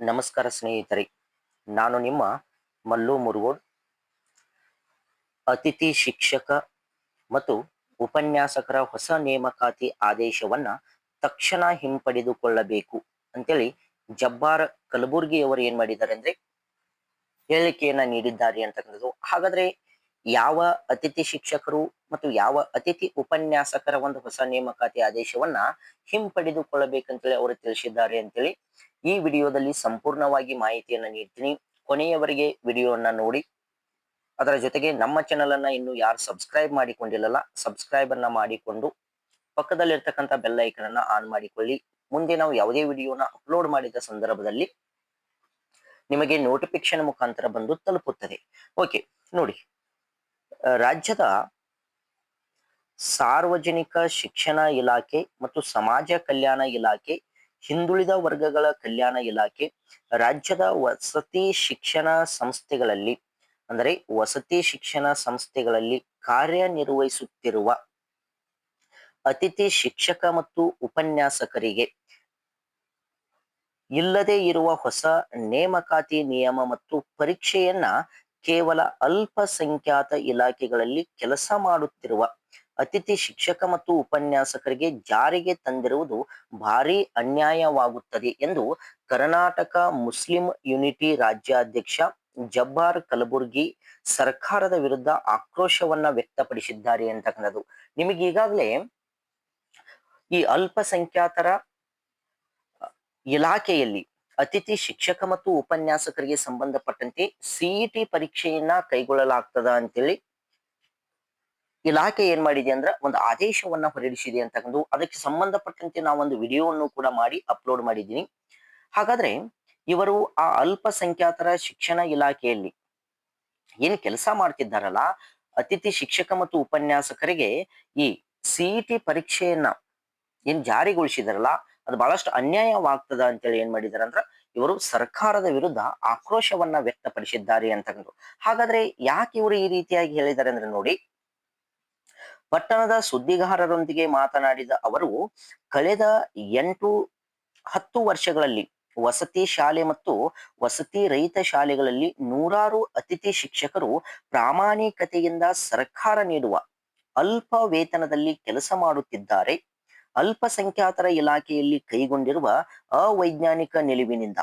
ನಮಸ್ಕಾರ ಸ್ನೇಹಿತರೆ, ನಾನು ನಿಮ್ಮ ಮಲ್ಲು ಮುರುಗೋಡ್, ಅತಿಥಿ ಶಿಕ್ಷಕ ಮತ್ತು ಉಪನ್ಯಾಸಕರ ಹೊಸ ನೇಮಕಾತಿ ಆದೇಶವನ್ನ ತಕ್ಷಣ ಹಿಂಪಡೆದುಕೊಳ್ಳಬೇಕು ಅಂತೇಳಿ ಜಬ್ಬಾರ್ ಕಲಬುರ್ಗಿ ಅವರು ಏನ್ ಮಾಡಿದ್ದಾರೆ ಅಂದ್ರೆ ಹೇಳಿಕೆಯನ್ನ ನೀಡಿದ್ದಾರೆ ಅಂತಕ್ಕಂಥದ್ದು ಹಾಗಾದ್ರೆ ಯಾವ ಅತಿಥಿ ಶಿಕ್ಷಕರು ಮತ್ತು ಯಾವ ಅತಿಥಿ ಉಪನ್ಯಾಸಕರ ಒಂದು ಹೊಸ ನೇಮಕಾತಿ ಆದೇಶವನ್ನ ಹಿಂಪಡೆದುಕೊಳ್ಳಬೇಕಂತೇಳಿ ಅವರು ತಿಳಿಸಿದ್ದಾರೆ ಅಂತೇಳಿ ಈ ವಿಡಿಯೋದಲ್ಲಿ ಸಂಪೂರ್ಣವಾಗಿ ಮಾಹಿತಿಯನ್ನ ನೀಡ್ತೀನಿ. ಕೊನೆಯವರೆಗೆ ವಿಡಿಯೋವನ್ನ ನೋಡಿ. ಅದರ ಜೊತೆಗೆ ನಮ್ಮ ಚಾನೆಲ್ ಅನ್ನ ಇನ್ನು ಯಾರು ಸಬ್ಸ್ಕ್ರೈಬ್ ಮಾಡಿಕೊಂಡಿಲ್ಲಲ್ಲ ಸಬ್ಸ್ಕ್ರೈಬ್ ಅನ್ನ ಮಾಡಿಕೊಂಡು ಪಕ್ಕದಲ್ಲಿರ್ತಕ್ಕಂಥ ಬೆಲ್ ಐಕನ್ ಅನ್ನ ಆನ್ ಮಾಡಿಕೊಳ್ಳಿ. ಮುಂದೆ ನಾವು ಯಾವುದೇ ವಿಡಿಯೋನ ಅಪ್ಲೋಡ್ ಮಾಡಿದ ಸಂದರ್ಭದಲ್ಲಿ ನಿಮಗೆ ನೋಟಿಫಿಕೇಶನ್ ಮುಖಾಂತರ ಬಂದು ತಲುಪುತ್ತದೆ. ಓಕೆ ನೋಡಿ. ರಾಜ್ಯದ ಸಾರ್ವಜನಿಕ ಶಿಕ್ಷಣ ಇಲಾಖೆ ಮತ್ತು ಸಮಾಜ ಕಲ್ಯಾಣ ಇಲಾಖೆ, ಹಿಂದುಳಿದ ವರ್ಗಗಳ ಕಲ್ಯಾಣ ಇಲಾಖೆ, ರಾಜ್ಯದ ವಸತಿ ಶಿಕ್ಷಣ ಸಂಸ್ಥೆಗಳಲ್ಲಿ, ಅಂದರೆ ವಸತಿ ಶಿಕ್ಷಣ ಸಂಸ್ಥೆಗಳಲ್ಲಿ ಕಾರ್ಯನಿರ್ವಹಿಸುತ್ತಿರುವ ಅತಿಥಿ ಶಿಕ್ಷಕ ಮತ್ತು ಉಪನ್ಯಾಸಕರಿಗೆ ಇಲ್ಲದೆ ಇರುವ ಹೊಸ ನೇಮಕಾತಿ ನಿಯಮ ಮತ್ತು ಪರೀಕ್ಷೆಯನ್ನ ಕೇವಲ ಅಲ್ಪಸಂಖ್ಯಾತ ಇಲಾಖೆಗಳಲ್ಲಿ ಕೆಲಸ ಮಾಡುತ್ತಿರುವ ಅತಿಥಿ ಶಿಕ್ಷಕ ಮತ್ತು ಉಪನ್ಯಾಸಕರಿಗೆ ಜಾರಿಗೆ ತಂದಿರುವುದು ಭಾರಿ ಅನ್ಯಾಯವಾಗುತ್ತದೆ ಎಂದು ಕರ್ನಾಟಕ ಮುಸ್ಲಿಂ ಯುನಿಟಿ ರಾಜ್ಯಾಧ್ಯಕ್ಷ ಜಬ್ಬಾರ್ ಕಲಬುರ್ಗಿ ಸರ್ಕಾರದ ವಿರುದ್ಧ ಆಕ್ರೋಶವನ್ನ ವ್ಯಕ್ತಪಡಿಸಿದ್ದಾರೆ ಅಂತಕ್ಕಂಥದ್ದು ನಿಮಗೆ ಈಗಾಗಲೇ ಈ ಅಲ್ಪಸಂಖ್ಯಾತರ ಇಲಾಖೆಯಲ್ಲಿ ಅತಿಥಿ ಶಿಕ್ಷಕ ಮತ್ತು ಉಪನ್ಯಾಸಕರಿಗೆ ಸಂಬಂಧಪಟ್ಟಂತೆ ಸಿಇಟಿ ಪರೀಕ್ಷೆಯನ್ನ ಕೈಗೊಳ್ಳಲಾಗ್ತದ ಅಂತೇಳಿ ಇಲಾಖೆ ಏನ್ ಮಾಡಿದೆ ಅಂದ್ರೆ ಒಂದು ಆದೇಶವನ್ನ ಹೊರಡಿಸಿದೆ ಅಂತಕ್ಕಂಥ ಅದಕ್ಕೆ ಸಂಬಂಧಪಟ್ಟಂತೆ ನಾವೊಂದು ವಿಡಿಯೋವನ್ನು ಕೂಡ ಮಾಡಿ ಅಪ್ಲೋಡ್ ಮಾಡಿದ್ದೀನಿ. ಹಾಗಾದ್ರೆ ಇವರು ಆ ಅಲ್ಪಸಂಖ್ಯಾತರ ಶಿಕ್ಷಣ ಇಲಾಖೆಯಲ್ಲಿ ಏನ್ ಕೆಲಸ ಮಾಡ್ತಿದ್ದಾರಲ್ಲ, ಅತಿಥಿ ಶಿಕ್ಷಕ ಮತ್ತು ಉಪನ್ಯಾಸಕರಿಗೆ ಈ ಸಿಇಟಿ ಪರೀಕ್ಷೆಯನ್ನ ಏನ್ ಜಾರಿಗೊಳಿಸಿದಾರಲ್ಲ, ಅದು ಬಹಳಷ್ಟು ಅನ್ಯಾಯವಾಗ್ತದ ಅಂತೇಳಿ ಏನ್ ಮಾಡಿದಾರೆ ಅಂದ್ರ ಇವರು ಸರ್ಕಾರದ ವಿರುದ್ಧ ಆಕ್ರೋಶವನ್ನ ವ್ಯಕ್ತಪಡಿಸಿದ್ದಾರೆ ಅಂತಕ್ಕಂಥ ಹಾಗಾದ್ರೆ ಯಾಕೆ ಇವರು ಈ ರೀತಿಯಾಗಿ ಹೇಳಿದ್ದಾರೆ ಅಂದ್ರೆ ನೋಡಿ ಪಟ್ಟಣದ ಸುದ್ದಿಗಾರರೊಂದಿಗೆ ಮಾತನಾಡಿದ ಅವರು, ಕಳೆದ ಎಂಟು ಹತ್ತು ವರ್ಷಗಳಲ್ಲಿ ವಸತಿ ಶಾಲೆ ಮತ್ತು ವಸತಿ ರಹಿತ ಶಾಲೆಗಳಲ್ಲಿ ನೂರಾರು ಅತಿಥಿ ಶಿಕ್ಷಕರು ಪ್ರಾಮಾಣಿಕತೆಯಿಂದ ಸರ್ಕಾರ ನೀಡುವ ಅಲ್ಪ ವೇತನದಲ್ಲಿ ಕೆಲಸ ಮಾಡುತ್ತಿದ್ದಾರೆ. ಅಲ್ಪಸಂಖ್ಯಾತರ ಇಲಾಖೆಯಲ್ಲಿ ಕೈಗೊಂಡಿರುವ ಅವೈಜ್ಞಾನಿಕ ನಿಲುವಿನಿಂದ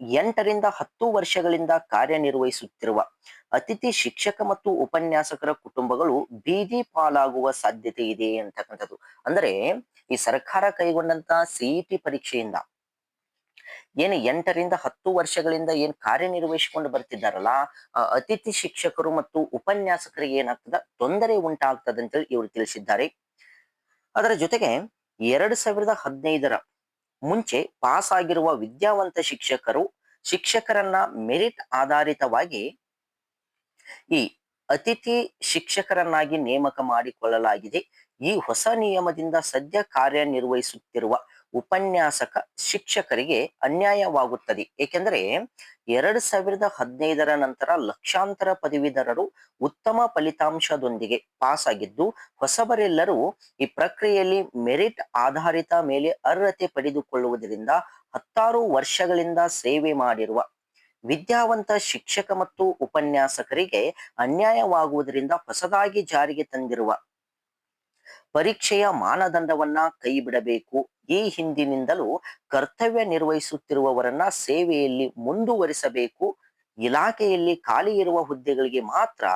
ಎಂಟರಿಂದ ಹತ್ತು ವರ್ಷಗಳಿಂದ ಕಾರ್ಯನಿರ್ವಹಿಸುತ್ತಿರುವ ಅತಿಥಿ ಶಿಕ್ಷಕ ಮತ್ತು ಉಪನ್ಯಾಸಕರ ಕುಟುಂಬಗಳು ಬೀದಿ ಪಾಲಾಗುವ ಸಾಧ್ಯತೆ ಇದೆ ಅಂತಕ್ಕಂಥದ್ದು. ಅಂದ್ರೆ ಈ ಸರ್ಕಾರ ಕೈಗೊಂಡಂತ ಸಿಇಟಿ ಪರೀಕ್ಷೆಯಿಂದ ಏನು ಎಂಟರಿಂದ ಹತ್ತು ವರ್ಷಗಳಿಂದ ಏನ್ ಕಾರ್ಯನಿರ್ವಹಿಸಿಕೊಂಡು ಬರ್ತಿದ್ದಾರಲ್ಲ ಅತಿಥಿ ಶಿಕ್ಷಕರು ಮತ್ತು ಉಪನ್ಯಾಸಕರಿಗೆ ಏನಾಗ್ತದ? ತೊಂದರೆ ಉಂಟಾಗ್ತದೆ ಅಂತೇಳಿ ಇವರು ತಿಳಿಸಿದ್ದಾರೆ. ಅದರ ಜೊತೆಗೆ ಎರಡ್ ಸಾವಿರದ ಹದಿನೈದರ ಮುಂಚೆ ಪಾಸ್ ಆಗಿರುವ ವಿದ್ಯಾವಂತ ಶಿಕ್ಷಕರು ಶಿಕ್ಷಕರನ್ನ ಮೆರಿಟ್ ಆಧಾರಿತವಾಗಿ ಈ ಅತಿಥಿ ಶಿಕ್ಷಕರನ್ನಾಗಿ ನೇಮಕ ಮಾಡಿಕೊಳ್ಳಲಾಗಿದೆ. ಈ ಹೊಸ ನಿಯಮದಿಂದ ಸದ್ಯ ಕಾರ್ಯನಿರ್ವಹಿಸುತ್ತಿರುವ ಉಪನ್ಯಾಸಕ ಶಿಕ್ಷಕರಿಗೆ ಅನ್ಯಾಯವಾಗುತ್ತದೆ. ಏಕೆಂದರೆ ಎರಡ್ ಸಾವಿರದ ಹದಿನೈದರ ನಂತರ ಲಕ್ಷಾಂತರ ಪದವೀಧರರು ಉತ್ತಮ ಫಲಿತಾಂಶದೊಂದಿಗೆ ಪಾಸ್ ಆಗಿದ್ದು ಹೊಸಬರೆಲ್ಲರೂ ಈ ಪ್ರಕ್ರಿಯೆಯಲ್ಲಿ ಮೆರಿಟ್ ಆಧಾರಿತ ಮೇಲೆ ಅರ್ಹತೆ ಪಡೆದುಕೊಳ್ಳುವುದರಿಂದ ಹತ್ತಾರು ವರ್ಷಗಳಿಂದ ಸೇವೆ ಮಾಡಿರುವ ವಿದ್ಯಾವಂತ ಶಿಕ್ಷಕ ಮತ್ತು ಉಪನ್ಯಾಸಕರಿಗೆ ಅನ್ಯಾಯವಾಗುವುದರಿಂದ ಹೊಸದಾಗಿ ಜಾರಿಗೆ ತಂದಿರುವ ಪರೀಕ್ಷೆಯ ಮಾನದಂಡವನ್ನ ಕೈ ಬಿಡಬೇಕು ಈ ಹಿಂದಿನಿಂದಲೂ ಕರ್ತವ್ಯ ನಿರ್ವಹಿಸುತ್ತಿರುವವರನ್ನ ಸೇವೆಯಲ್ಲಿ ಮುಂದುವರಿಸಬೇಕು. ಇಲಾಖೆಯಲ್ಲಿ ಖಾಲಿ ಇರುವ ಹುದ್ದೆಗಳಿಗೆ ಮಾತ್ರ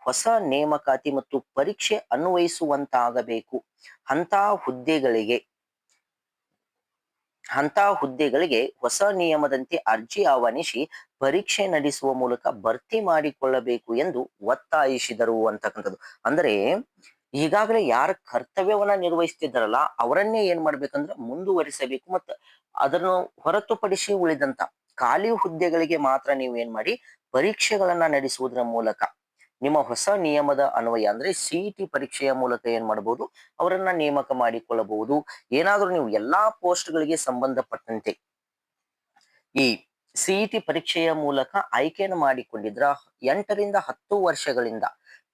ಹೊಸ ನೇಮಕಾತಿ ಮತ್ತು ಪರೀಕ್ಷೆ ಅನ್ವಯಿಸುವಂತಾಗಬೇಕು. ಅಂತ ಹುದ್ದೆಗಳಿಗೆ ಅಂತ ಹುದ್ದೆಗಳಿಗೆ ಹೊಸ ನಿಯಮದಂತೆ ಅರ್ಜಿ ಆಹ್ವಾನಿಸಿ ಪರೀಕ್ಷೆ ನಡೆಸುವ ಮೂಲಕ ಭರ್ತಿ ಮಾಡಿಕೊಳ್ಳಬೇಕು ಎಂದು ಒತ್ತಾಯಿಸಿದರು ಅಂತಕ್ಕಂಥದ್ದು. ಅಂದ್ರೆ ಈಗಾಗಲೇ ಯಾರ ಕರ್ತವ್ಯವನ್ನ ನಿರ್ವಹಿಸ್ತಿದ್ದಾರಲ್ಲ, ಅವರನ್ನೇ ಏನ್ ಮಾಡ್ಬೇಕಂದ್ರೆ ಮುಂದುವರಿಸಬೇಕು ಮತ್ತು ಅದನ್ನು ಹೊರತುಪಡಿಸಿ ಉಳಿದಂತ ಖಾಲಿ ಹುದ್ದೆಗಳಿಗೆ ಮಾತ್ರ ನೀವು ಏನ್ ಮಾಡಿ ಪರೀಕ್ಷೆಗಳನ್ನ ನಡೆಸುವುದರ ಮೂಲಕ ನಿಮ್ಮ ಹೊಸ ನಿಯಮದ ಅನ್ವಯ ಅಂದ್ರೆ ಸಿಇಟಿ ಪರೀಕ್ಷೆಯ ಮೂಲಕ ಏನ್ ಮಾಡಬಹುದು ಅವರನ್ನ ನೇಮಕ ಮಾಡಿಕೊಳ್ಳಬಹುದು. ಏನಾದ್ರೂ ನೀವು ಎಲ್ಲಾ ಪೋಸ್ಟ್ಗಳಿಗೆ ಸಂಬಂಧಪಟ್ಟಂತೆ ಈ ಸಿಇಟಿ ಪರೀಕ್ಷೆಯ ಮೂಲಕ ಆಯ್ಕೆಯನ್ನು ಮಾಡಿಕೊಂಡಿದ್ರ ಎಂಟರಿಂದ ಹತ್ತು ವರ್ಷಗಳಿಂದ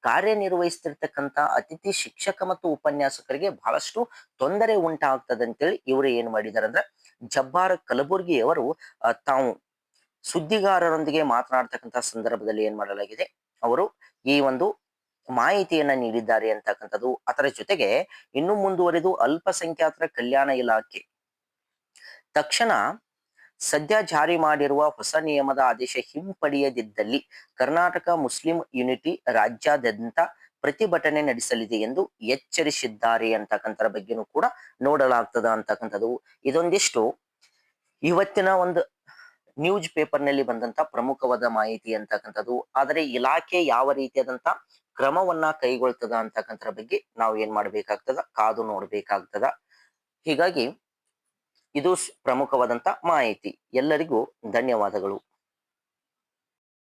ಕಾರ್ಯನಿರ್ವಹಿಸ್ತಿರ್ತಕ್ಕಂಥ ಅತಿಥಿ ಶಿಕ್ಷಕ ಮತ್ತು ಉಪನ್ಯಾಸಕರಿಗೆ ಬಹಳಷ್ಟು ತೊಂದರೆ ಉಂಟಾಗ್ತದೆ ಅಂತೇಳಿ ಇವರು ಏನ್ ಮಾಡಿದಾರೆ ಅಂದ್ರೆ ಜಬ್ಬಾರ್ ಕಲಬುರ್ಗಿ ಅವರು ತಾವು ಸುದ್ದಿಗಾರರೊಂದಿಗೆ ಮಾತನಾಡ್ತಕ್ಕಂಥ ಸಂದರ್ಭದಲ್ಲಿ ಏನ್ ಮಾಡಲಾಗಿದೆ? ಅವರು ಈ ಒಂದು ಮಾಹಿತಿಯನ್ನ ನೀಡಿದ್ದಾರೆ ಅಂತಕ್ಕಂಥದ್ದು ಅದರ ಜೊತೆಗೆ ಇನ್ನು ಮುಂದುವರೆದು ಅಲ್ಪಸಂಖ್ಯಾತರ ಕಲ್ಯಾಣ ಇಲಾಖೆ. ತಕ್ಷಣ ಸದ್ಯ ಜಾರಿ ಮಾಡಿರುವ ಹೊಸ ನಿಯಮದ ಆದೇಶ ಹಿಂಪಡೆಯದಿದ್ದಲ್ಲಿ ಕರ್ನಾಟಕ ಮುಸ್ಲಿಂ ಯುನಿಟಿ ರಾಜ್ಯಾದ್ಯಂತ ಪ್ರತಿಭಟನೆ ನಡೆಸಲಿದೆ ಎಂದು ಎಚ್ಚರಿಸಿದ್ದಾರೆ ಅಂತಕ್ಕಂಥರ ಬಗ್ಗೆನೂ ಕೂಡ ನೋಡಲಾಗ್ತದ ಅಂತಕ್ಕಂಥದ್ದು. ಇದೊಂದಿಷ್ಟು. ಇವತ್ತಿನ ಒಂದು ನ್ಯೂಸ್ ಪೇಪರ್ನಲ್ಲಿ ಬಂದಂತ ಪ್ರಮುಖವಾದ ಮಾಹಿತಿ ಅಂತಕ್ಕಂಥದ್ದು. ಆದರೆ ಇಲಾಖೆ ಯಾವ ರೀತಿಯಾದಂತ ಕ್ರಮವನ್ನ ಕೈಗೊಳ್ತದ ಅಂತಕ್ಕಂಥರ ಬಗ್ಗೆ ನಾವು ಏನ್ ಮಾಡ್ಬೇಕಾಗ್ತದ? ಕಾದು ನೋಡ್ಬೇಕಾಗ್ತದ. ಹೀಗಾಗಿ ಇದು ಪ್ರಮುಖವಾದಂತ ಮಾಹಿತಿ. ಎಲ್ಲರಿಗೂ ಧನ್ಯವಾದಗಳು.